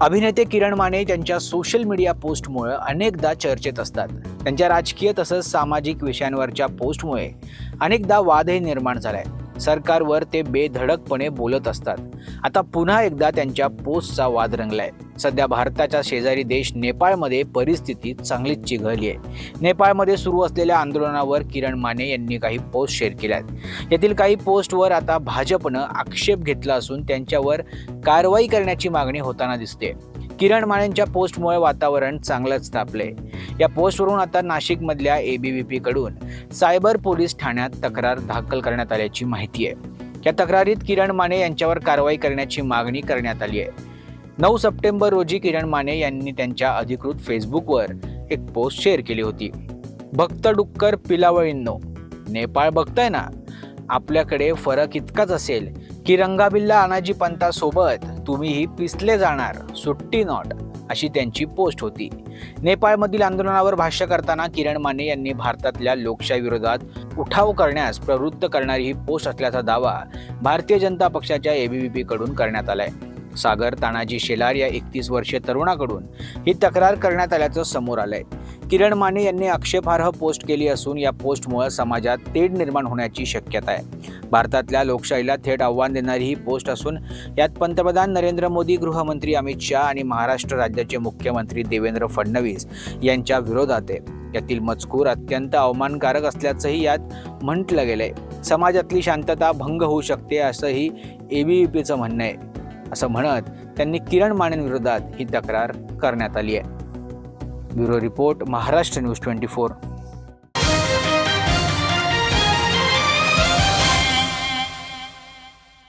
अभिनेते किरण माने त्यांच्या social media पोस्टमुळे अनेकदा चर्चेत असतात. त्यांच्या राजकीय तसंच सामाजिक विषयांवरच्या पोस्टमुळे अनेकदा वादही निर्माण झाला आहे सरकारवर ते बेधडकपणे बोलत असतात. आता पुन्हा एकदा त्यांच्या पोस्टचा वाद रंगलाय. सध्या भारताच्या शेजारी देश नेपाळमध्ये परिस्थिती चांगलीच चिघळली आहे. नेपाळमध्ये सुरू असलेल्या आंदोलनावर किरण माने यांनी काही पोस्ट शेअर केल्या आहेत यातील काही पोस्टवर आता भाजपनं आक्षेप घेतला असून त्यांच्यावर कारवाई करण्याची मागणी होताना दिसते किरण मानेंच्या पोस्टमुळे वातावरण चांगलंच तापलंय. या पोस्टवरून आता नाशिकमधल्या एबीव्हीपी पीकडून सायबर पोलीस ठाण्यात तक्रार दाखल करण्यात आल्याची माहिती आहे. या तक्रारीत किरण माने यांच्यावर कारवाई करण्याची मागणी करण्यात आली आहे. नऊ सप्टेंबर रोजी किरण माने यांनी त्यांच्या अधिकृत फेसबुकवर एक पोस्ट शेअर केली होती. भक्त डुक्कर पिलावळींनो नेपाळ बघताय ना? आपल्याकडे फरक इतकाच असेल की रंगाबिल्ला अनाजी पंतासोबत तुम्हीही पिसले जाणार सुट्टी नॉट अशी त्यांची पोस्ट होती. नेपाळमधील आंदोलनावर भाष्य करताना किरण माने यांनी भारतातल्या लोकशाहीविरोधात उठाव करण्यास प्रवृत्त करणारी ही पोस्ट असल्याचा दावा भारतीय जनता पक्षाच्या एबीव्हीपी कडून करण्यात आलाय. सागर तानाजी शेलार या एकतीस वर्षीय तरुणाकडून ही तक्रार करण्यात आल्याचं समोर आलंय. किरण माने यांनी आक्षेपार्ह पोस्ट केली असून या पोस्टमुळे समाजात तेढ निर्माण होण्याची शक्यता आहे. भारतातल्या लोकशाहीला थेट आव्हान देणारी ही पोस्ट असून यात पंतप्रधान नरेंद्र मोदी गृहमंत्री अमित शहा आणि महाराष्ट्र राज्याचे मुख्यमंत्री देवेंद्र फडणवीस यांच्या विरोधात आहे. यातील मजकूर अत्यंत अवमानकारक असल्याचंही यात म्हटलं गेलंय. समाजातली शांतता भंग होऊ शकते असंही एबीव्हीपीचं म्हणणं आहे. असं म्हणत त्यांनी किरण मानेंविरोधात ही तक्रार करण्यात आली आहे. Bureau report Maharashtra news twenty four.